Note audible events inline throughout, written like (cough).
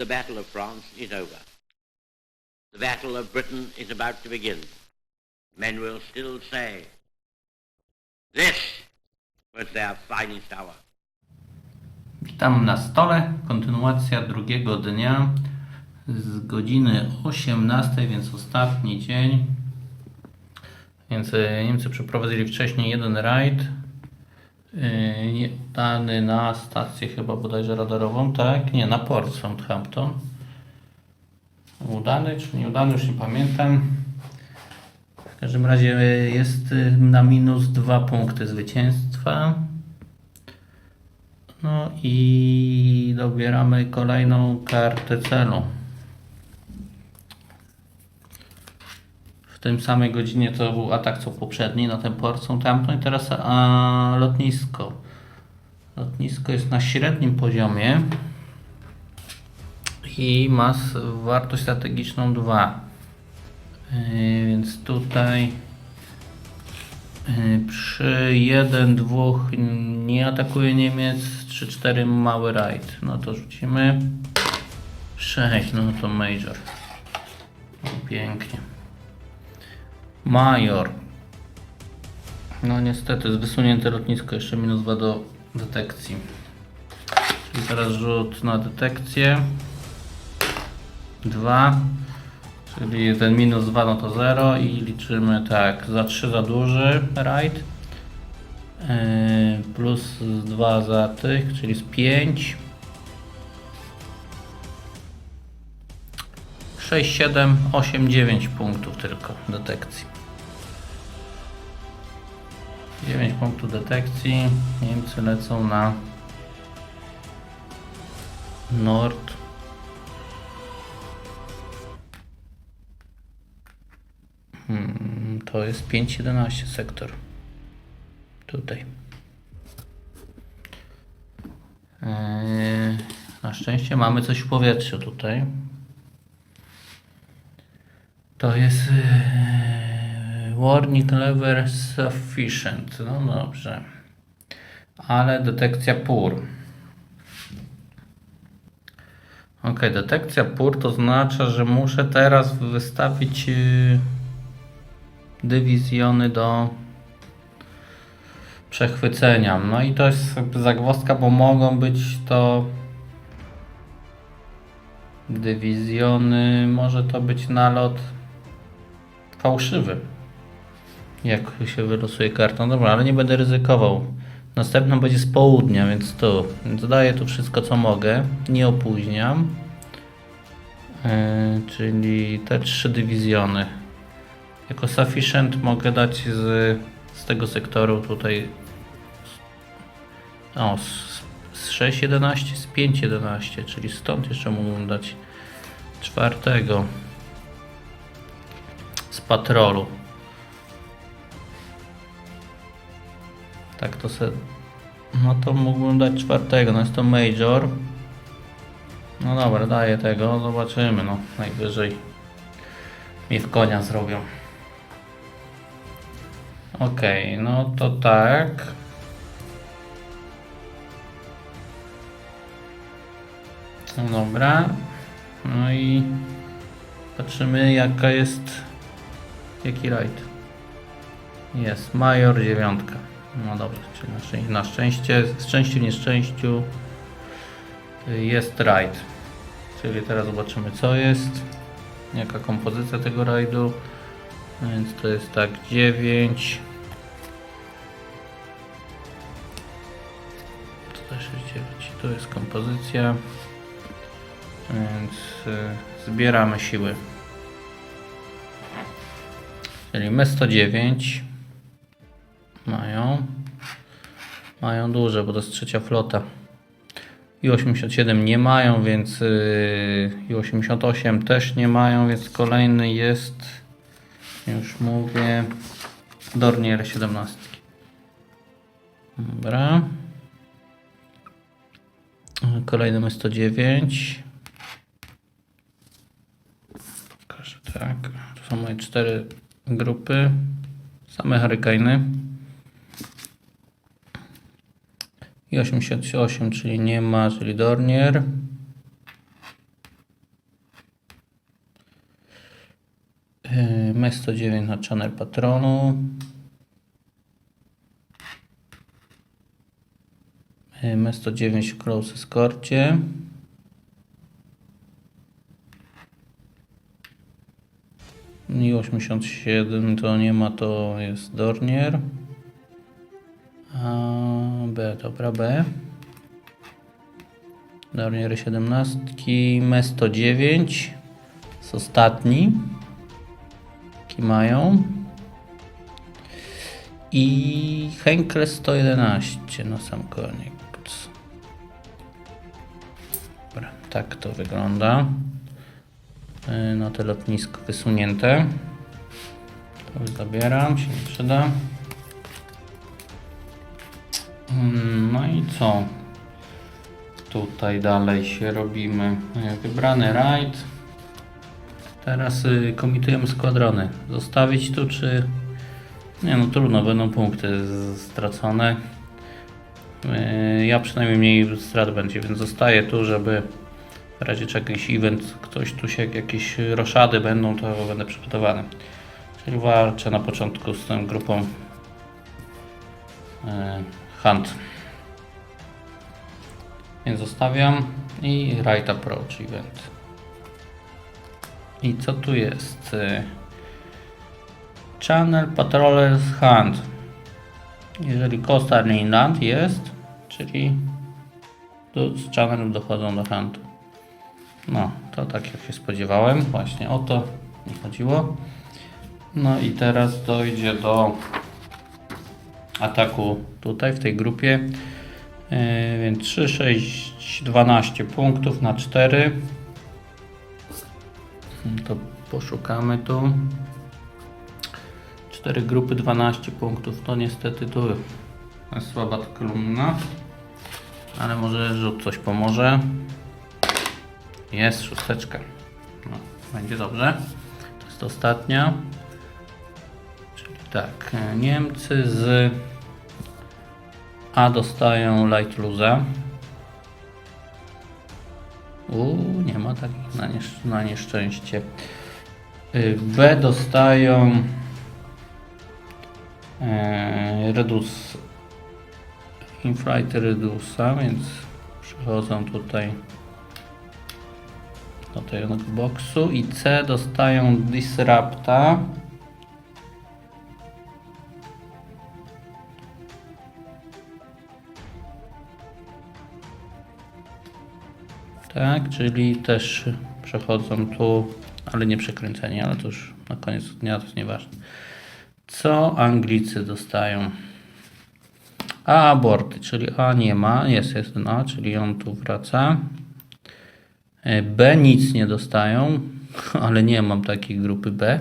The Battle of France is over. The Battle of Britain is about to begin. Men will still say, this was their finest hour. Witam na stole. Kontynuacja drugiego dnia z godziny 18, więc ostatni dzień. Więc e, Niemcy przeprowadzili wcześniej jeden rajd. Yy, nie- Dany na stację chyba bodajże radarową, tak? Nie, na port Southampton. Udany czy nieudany, już nie pamiętam. W każdym razie e, jest e, na minus dwa punkty zwycięstwa. No i dobieramy kolejną kartę celu. Tym samej godzinie to był atak co poprzedni na ten port Southampton i teraz a, lotnisko. Lotnisko jest na średnim poziomie i ma wartość strategiczną 2. Yy, więc tutaj yy, przy 1, 2 nie atakuje Niemiec, 3, 4 mały rajd. No to rzucimy 6, no to major. Pięknie. Major. No niestety, jest wysunięte lotnisko, jeszcze minus 2 do detekcji. Czyli teraz rzut na detekcję. 2. Czyli ten minus 2 no to 0 i liczymy tak, za 3 za duży rajd. Yy, plus 2 za tych, czyli z 5. 6, 7, 8, 9 punktów tylko detekcji. 9 punktów detekcji. Niemcy lecą na nord. Hmm, to jest 5-11 sektor. Tutaj. Eee, na szczęście mamy coś w powietrzu tutaj. To jest eee, warning level sufficient. No dobrze. Ale detekcja PUR. Ok, detekcja PUR to oznacza, że muszę teraz wystawić yy, dywizjony do przechwycenia. No i to jest zagwozdka, bo mogą być to dywizjony, może to być nalot fałszywy. Jak się wylosuje kartą. Dobra, ale nie będę ryzykował. Następną będzie z południa, więc tu. Więc daję tu wszystko co mogę. Nie opóźniam. Yy, czyli te trzy dywizjony. Jako sufficient mogę dać z, z tego sektoru tutaj o, z, z 6.11, z 5.11, czyli stąd jeszcze mógłbym dać czwartego patrolu. Tak to se, no to mógłbym dać czwartego, no jest to major. No dobra, daję tego, zobaczymy, no najwyżej mi w konia zrobią. Okej, no to tak. No Dobra. No i patrzymy jaka jest jaki rajd. Jest major dziewiątka. No dobrze, czyli na szczęście, na szczęście, szczęściu, nieszczęściu y, jest rajd. Czyli teraz zobaczymy co jest, jaka kompozycja tego rajdu. No Więc to jest tak 9. To też jest 9. Tu jest kompozycja. Więc y, zbieramy siły. Czyli my 109 mają. Mają duże, bo to jest trzecia flota. I 87 nie mają, więc y, i 88 też nie mają, więc kolejny jest już mówię. Dornier 17. Dobra. Kolejny ma 109. Pokażę tak. To są moje cztery grupy. Same Hurricane'y. I 88, czyli nie ma, czyli Dornier. Yy, MES 109 na Channel Patronu. Yy, MES 109 Crow Escorcie. I 87 to nie ma, to jest Dornier. A B, dobra, B. Dornier 17, Me 109 jest ostatni. Jaki mają. I Henkel 111 na sam koniec. Dobra, tak to wygląda. Yy, No to lotnisko wysunięte. To już zabieram, się nie przyda. Mm, No i co? Tutaj dalej się robimy. Yy, Wybrany rajd. Teraz y, komitujemy składrony. Zostawić tu czy... Nie no trudno, będą punkty stracone. Yy, Ja przynajmniej mniej strat będzie, więc zostaję tu, żeby w razie czego jakiś event, ktoś tu się jakieś roszady będą, to będę przygotowany. Czyli walczę na początku z tą grupą yy, Hunt. Więc zostawiam i Right Approach Event. I co tu jest? Y, Channel Patrollers Hunt. Jeżeli Coastal Inland jest, czyli do, z channelów dochodzą do huntu. No, to tak jak się spodziewałem, właśnie o to mi chodziło. No i teraz dojdzie do ataku tutaj w tej grupie. Yy, więc 3, 6, 12 punktów na 4. To poszukamy tu. 4 grupy 12 punktów. To niestety tu jest słaba ta kolumna. Ale może rzut coś pomoże. Jest szósteczka. No, będzie dobrze. To jest ostatnia. Czyli tak, e, Niemcy z A dostają light luza. Uuu, nie ma takich na, niesz- na nieszczęście. Y, B dostają e, Redus Inflight Redusa, więc przechodzą tutaj do tego boxu i C dostają Disrupta. Tak, czyli też przechodzą tu, ale nie przekręceni, ale to już na koniec dnia to jest nieważne. Co Anglicy dostają? A aborty, czyli A nie ma, jest, jest ten A, czyli on tu wraca. E, B nic nie dostają, (laughs) ale nie mam takiej grupy B.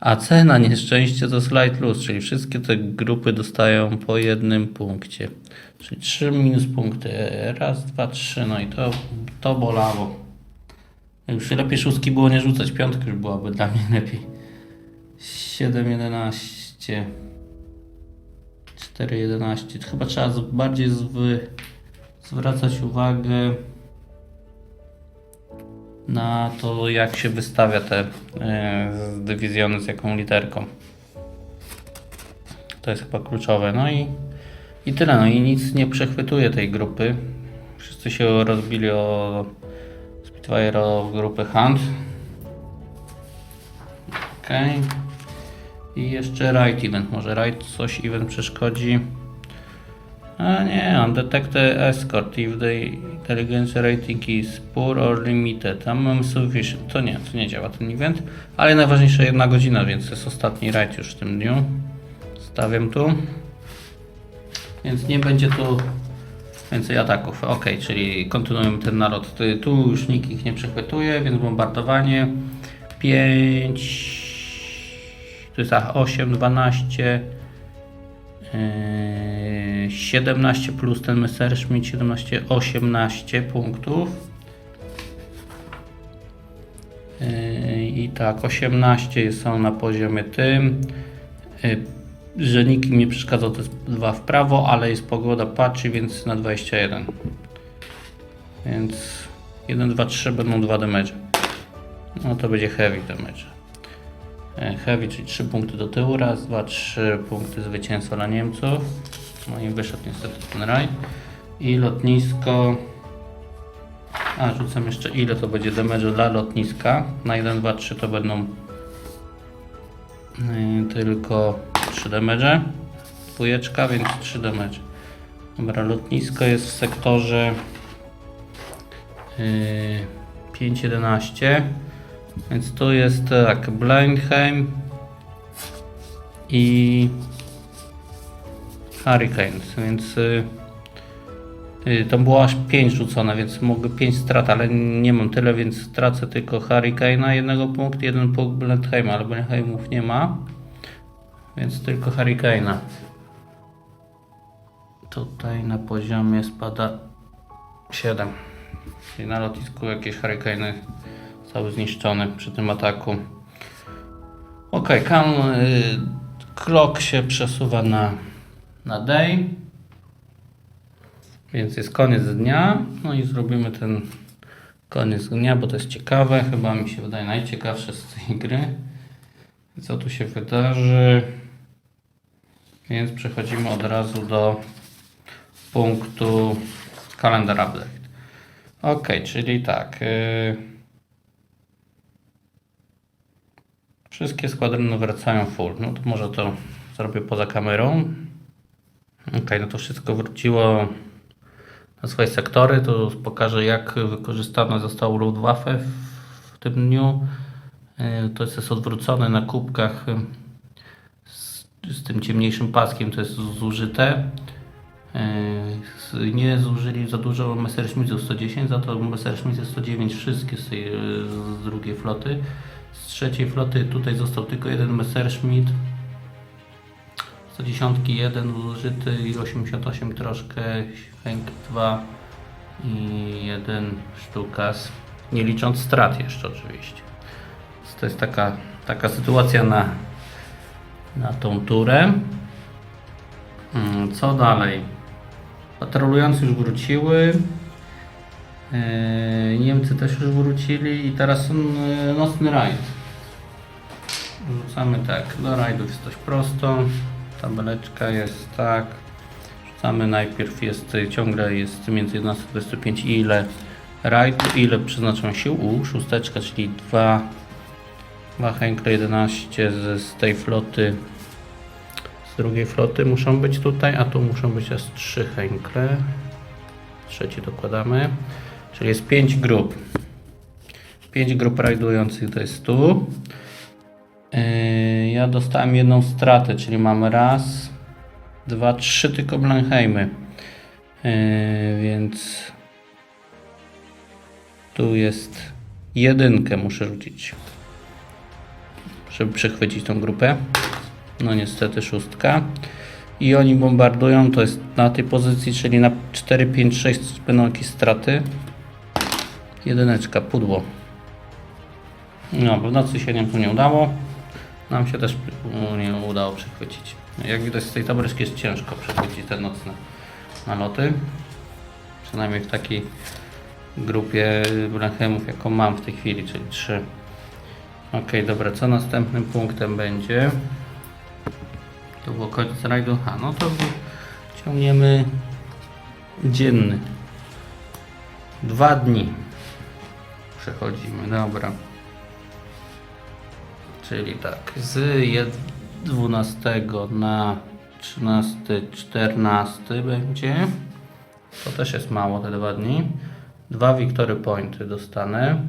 A C na nieszczęście to slide loose, czyli wszystkie te grupy dostają po jednym punkcie. Czyli 3 minus punkty. Raz, dwa, trzy. No i to, to bolało. Już lepiej szóstki było nie rzucać, piątki już byłaby dla mnie (laughs) lepiej. 7, 11. 4, 11. Chyba trzeba bardziej zwracać uwagę na to, jak się wystawia te e, dywizjony z jaką literką. To jest chyba kluczowe. No i, i tyle. No i nic nie przechwytuje tej grupy. Wszyscy się rozbili o Spitfire o grupy Hunt. Okej. I jeszcze Right Event. Może Right coś Event przeszkodzi. A nie, Undetected Escort if the intelligence rating is poor or limited. Tam mam sufficient. To nie, to nie działa ten event. Ale najważniejsza jedna godzina, więc jest ostatni rajd już w tym dniu. Stawiam tu. Więc nie będzie tu więcej ataków. Ok, czyli kontynuujemy ten naród. Tu- już nikt ich nie przechwytuje, więc bombardowanie. 5. Tu jest tak, 8, 12. Yy, 17 plus ten Messerschmitt 17, 18 punktów. Yy, I tak, 18 są na poziomie tym. Yy, Że nikt im nie przeszkadzał, to jest 2 w prawo, ale jest pogoda patrzy, więc na 21. Więc 1, 2, 3 będą 2 damage. No to będzie heavy damage. E, Heavy, czyli 3 punkty do tyłu, raz, dwa, trzy punkty zwycięstwa dla Niemców. No i wyszedł niestety ten raj. I lotnisko. A, rzucam jeszcze ile to będzie damage dla lotniska. Na 1, 2, 3 to będą yy, tylko 3 damage. Dwójeczka, więc 3 damage. Dobra, lotnisko jest w sektorze yy, 5-11. Więc tu jest tak, Blindheim i Hurricanes, więc y, y, tam było aż 5 rzucone, więc mogę 5 strat, ale nie mam tyle, więc tracę tylko Hurricane'a jednego punktu, jeden punkt Blindheima, ale Blindheimów nie ma, więc tylko Hurricane'a. Tutaj na poziomie spada 7. Czyli na lotnisku jakieś Hurricane'y zostały zniszczone przy tym ataku. Ok, kam, y, clock się przesuwa na, na day. Więc jest koniec dnia. No i zrobimy ten koniec dnia, bo to jest ciekawe. Chyba mi się wydaje najciekawsze z tej gry. Co tu się wydarzy? Więc przechodzimy od razu do punktu Calendar Update. Ok, czyli tak. y, Wszystkie składrony wracają full. No to może to zrobię poza kamerą. Ok, no to wszystko wróciło na swoje sektory. To pokażę jak wykorzystane zostało Luftwaffe w tym dniu. Y, To jest odwrócone na kubkach y, z, z tym ciemniejszym paskiem. To jest zużyte. Yy, Nie zużyli za dużo Messerschmittów 110, za to Messerschmitt 109 wszystkie z, tej, z drugiej floty. Z trzeciej floty tutaj został tylko jeden Messerschmitt. 110 jeden zużyty i 88 troszkę, Henk 2 i jeden sztukas, nie licząc strat jeszcze oczywiście. To jest taka, taka sytuacja na, na tą turę. Mm, Co dalej? Patrolujący już wróciły. Yy, Niemcy też już wrócili i teraz yy, nocny rajd. Rzucamy tak, do rajdów jest dość prosto. Tabeleczka jest tak. Rzucamy najpierw jest ciągle jest między 11 a 25 ile rajd, ile przeznaczą sił. U, szósteczka, czyli 2 2 Henkle 11 z, z tej floty z drugiej floty muszą być tutaj, a tu muszą być aż 3 Henkle. Trzeci dokładamy. Czyli jest 5 grup. 5 grup rajdujących to jest tu. Yy, ja dostałem jedną stratę, czyli mam raz, dwa, trzy tylko Blanheimy. Yy, więc tu jest jedynkę muszę rzucić, żeby przechwycić tą grupę. No niestety szóstka. I oni bombardują, to jest na tej pozycji, czyli na 4, 5, 6 będą jakieś straty. Jedyneczka, pudło. No, w nocy się Niemcom nie udało. Nam się też u, nie udało przechwycić. Jak widać z tej tabeleczki jest ciężko przechwycić te nocne naloty. Przynajmniej w takiej grupie Blanchemów, jaką mam w tej chwili, czyli 3. Ok, dobra, co następnym punktem będzie? To było koniec rajdu. A, no to ciągniemy dzienny. Dwa dni przechodzimy, dobra. Czyli tak, z jed- 12 na 13, 14 będzie. To też jest mało te dwa dni. Dwa Victory Pointy dostanę.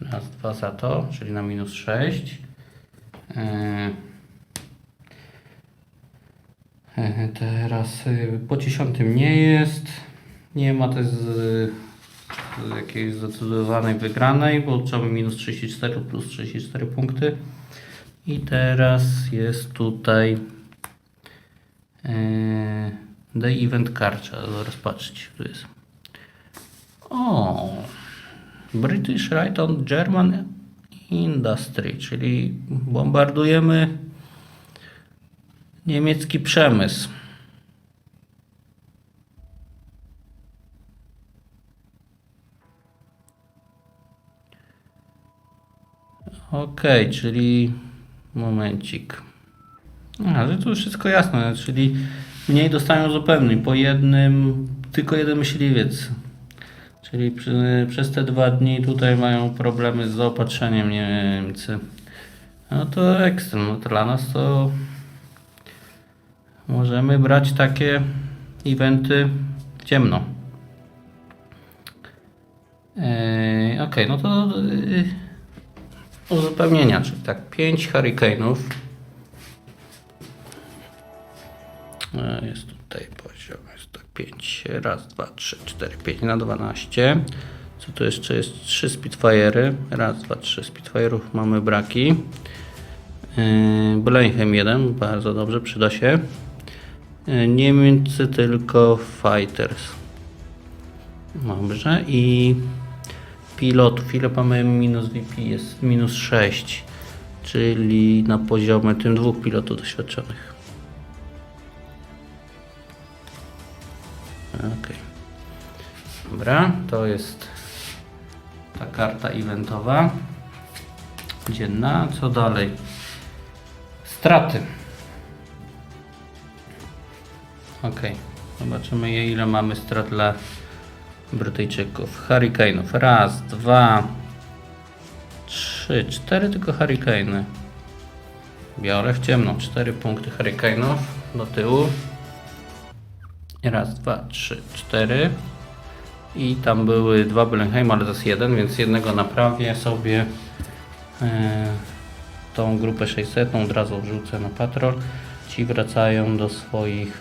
Raz, dwa za to, czyli na minus 6. Yy. E, Teraz y, po 10 nie jest. Nie ma też z, z jakiejś zdecydowanej wygranej, bo trzeba minus 34 plus 34 punkty. I teraz jest tutaj e, The Event. Trzeba zaraz patrzeć, tu jest. O! British Right on German Industry, czyli bombardujemy niemiecki przemysł. Ok, czyli momencik. A, że tu wszystko jasne, czyli mniej dostają zupełnie, po jednym, tylko jeden myśliwiec. Czyli przy, przez te dwa dni tutaj mają problemy z zaopatrzeniem Niemcy. No to ekstra, no dla nas to możemy brać takie eventy ciemno. Eee, ok, no to yy, uzupełnienia, czyli tak 5 hurricane'ów. E, Jest tutaj poziom, jest to 5, raz, dwa, trzy, cztery, 5 na 12. Co tu jeszcze jest? 3 Spitfire'y, raz, dwa, trzy Spitfire'ów mamy braki. Yy, Blenheim 1, bardzo dobrze, przyda się. Yy, Niemcy tylko Fighters. Dobrze i pilotów, ile mamy minus VP? Jest minus 6, czyli na poziomie tym dwóch pilotów doświadczonych. Okej. Dobra, to jest ta karta eventowa. Dzienna. Co dalej? Straty. Ok. Zobaczymy ile mamy strat dla Brytyjczyków. Hurricane'ów. Raz, dwa, trzy, cztery tylko hurricane'y. Biorę w ciemno. Cztery punkty hurricane'ów do tyłu. Raz, dwa, trzy, cztery. I tam były dwa Blenheim, ale to jest jeden, więc jednego naprawię sobie. e, tą grupę 600 od razu wrzucę na patrol. Ci wracają do swoich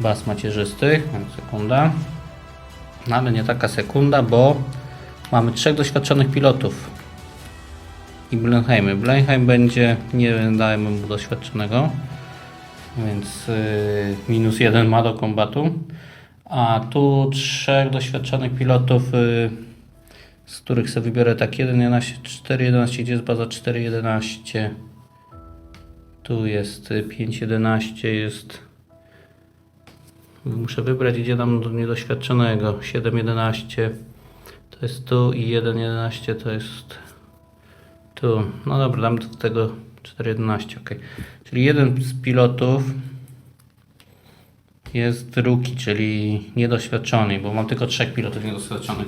baz macierzystych. Sekunda. No ale nie taka sekunda, bo mamy trzech doświadczonych pilotów. I Blenheimy. Blenheim będzie, nie dajemy mu doświadczonego, więc yy, minus jeden ma do kombatu. A tu trzech doświadczonych pilotów, yy, z których sobie wybiorę tak 1.11, 4.11, gdzie jest baza 4.11. Tu jest y, 5.11, jest... Muszę wybrać, gdzie dam do niedoświadczonego. 7.11 to jest tu i 1.11 to jest tu. No dobra, dam do tego 4.11, ok. Czyli jeden z pilotów jest drugi, czyli niedoświadczony, bo mam tylko trzech pilotów niedoświadczonych.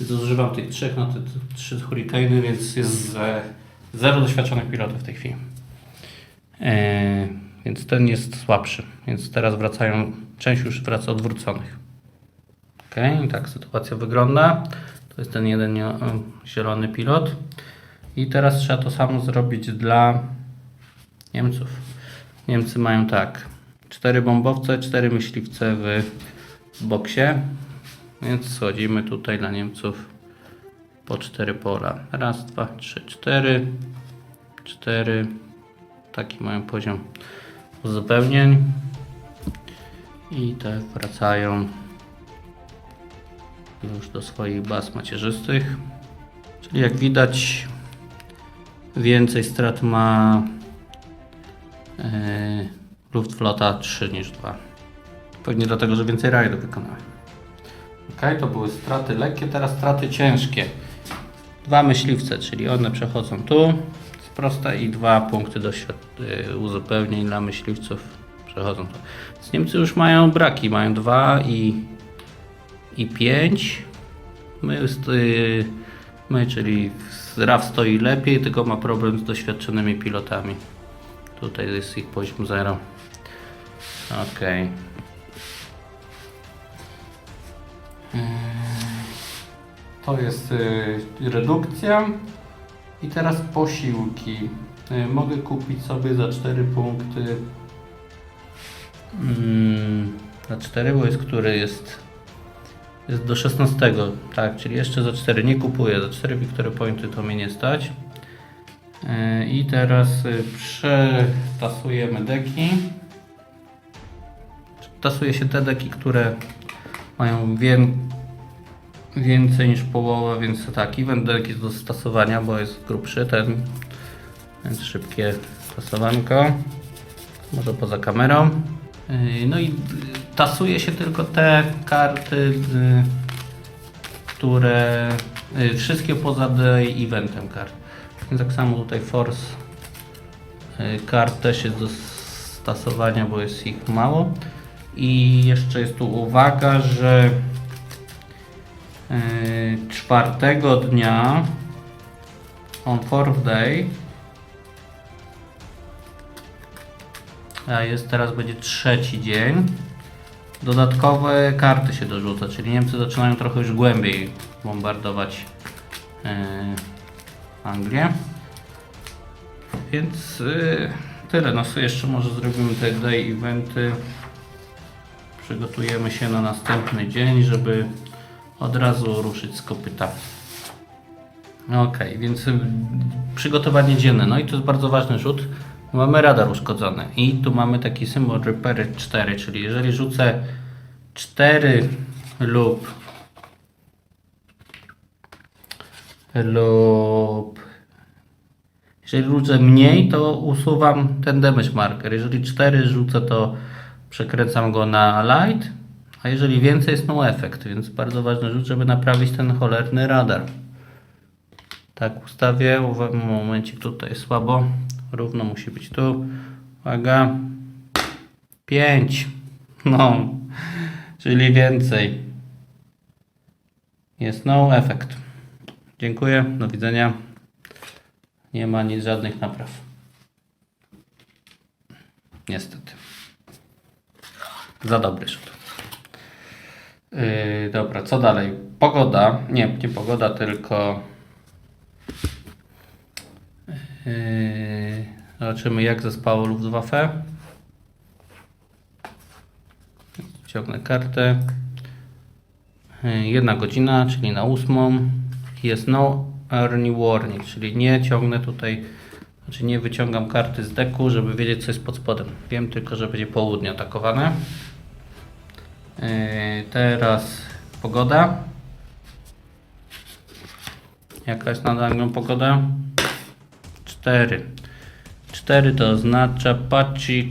Więc używam tych trzech na te te trzy hurricane, więc jest ze- zero doświadczonych pilotów w tej chwili. E, więc ten jest słabszy. Więc teraz wracają, część już wraca odwróconych. Ok, tak sytuacja wygląda. To jest ten jeden e, zielony pilot. I teraz trzeba to samo zrobić dla Niemców. Niemcy mają tak. Cztery bombowce, cztery myśliwce w boksie. Więc schodzimy tutaj dla Niemców po cztery pola. Raz, dwa, trzy, cztery. Cztery. Taki mają poziom uzupełnień. I te wracają już do swoich baz macierzystych. Czyli jak widać więcej strat ma e, Luftflotta 3 niż 2. Pewnie dlatego, że więcej rajdów wykonałem. Ok, to były straty lekkie, teraz straty ciężkie. Dwa myśliwce, czyli one przechodzą tu, jest proste i dwa punkty y, uzupełnień dla myśliwców przechodzą. Więc Niemcy już mają braki, mają dwa i, i pięć. My, jest, y, my, czyli RAF stoi lepiej, tylko ma problem z doświadczonymi pilotami. Tutaj jest ich poziom 0. Okej. To jest y, redukcja. I teraz posiłki. Y, mogę kupić sobie za 4 punkty. Mm, za 4, bo jest który jest. Jest do 16, tak, czyli jeszcze za 4 nie kupuję. Za 4 Victory Pointy to mnie nie stać. Y, I teraz y, przetasujemy deki. Tasuje się te deki, które mają wię- więcej niż połowę, więc tak, event deck jest do stosowania, bo jest grubszy ten, więc szybkie tasowanko, może poza kamerą. Yy, No i tasuje się tylko te karty, y, które Y, Wszystkie poza day eventem kart. Więc tak samo tutaj force kart też jest do stosowania, bo jest ich mało. I jeszcze jest tu uwaga, że czwartego dnia on fourth day a jest teraz będzie trzeci dzień dodatkowe karty się dorzuca, czyli Niemcy zaczynają trochę już głębiej bombardować e, Anglię. Więc e, tyle. No jeszcze może zrobimy te day eventy. Przygotujemy się na następny dzień, żeby od razu ruszyć z kopyta. Ok, więc y, przygotowanie dzienne. No i to jest bardzo ważny rzut. Mamy radar uszkodzony i tu mamy taki symbol repair 4, czyli jeżeli rzucę 4 lub lub jeżeli rzucę mniej, to usuwam ten damage marker. Jeżeli 4 rzucę, to przekręcam go na light, a jeżeli więcej jest no efekt, więc bardzo ważny rzut, żeby naprawić ten cholerny radar. Tak ustawię. Uwa- Momencik tutaj słabo. Równo musi być tu. Uwaga. 5. No. Czyli więcej. Jest no efekt. Dziękuję. Do widzenia. Nie ma nic, żadnych napraw. Niestety. Za dobry rzut. Yy, dobra, co dalej? Pogoda. Nie, nie pogoda, tylko Yy, Zobaczymy jak zespało Luftwaffe. Ciągnę kartę. Yy, Jedna godzina, czyli na ósmą. Jest no early warning, czyli nie ciągnę tutaj, znaczy nie wyciągam karty z deku, żeby wiedzieć co jest pod spodem. Wiem tylko, że będzie południe atakowane. Yy, Teraz pogoda. Jaka jest nad Anglią pogoda? 4. 4 to oznacza patchy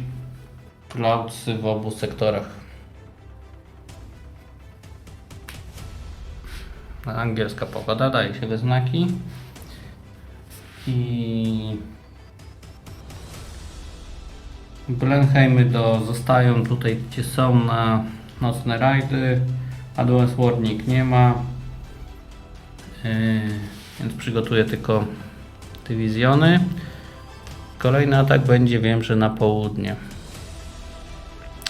cloudsy w obu sektorach. Angielska pogoda daje się we znaki. I Blenheimy do, zostają tutaj, gdzie są na nocne rajdy. Advance Warning nie ma. Yy, więc przygotuję tylko dywizjony. Kolejny atak będzie, wiem, że na południe.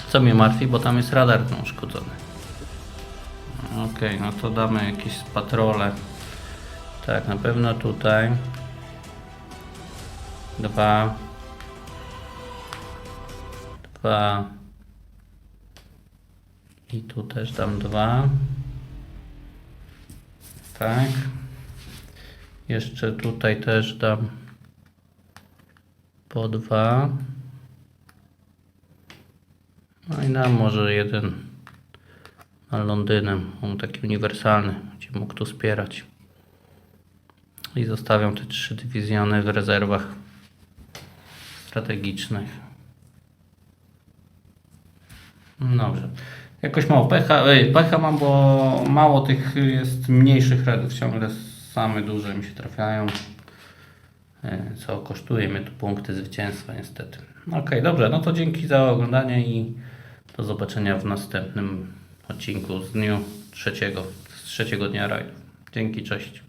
Co mnie martwi, bo tam jest radar uszkodzony. Ok, no to damy jakieś patrole. Tak, na pewno tutaj. Dwa. Dwa. I tu też dam dwa. Tak. Jeszcze tutaj też dam po dwa. No i dam może jeden na Londynem. On taki uniwersalny, będzie mógł tu wspierać. I zostawiam te trzy dywizjony w rezerwach strategicznych. Dobrze. Jakoś mało pecha, ej, pecha mam, bo mało tych jest mniejszych rajdów, ciągle same duże mi się trafiają, e, co kosztuje mnie tu punkty zwycięstwa niestety. Okej, dobrze, no to dzięki za oglądanie i do zobaczenia w następnym odcinku z dniu trzeciego, z trzeciego dnia rajdu. Dzięki, cześć.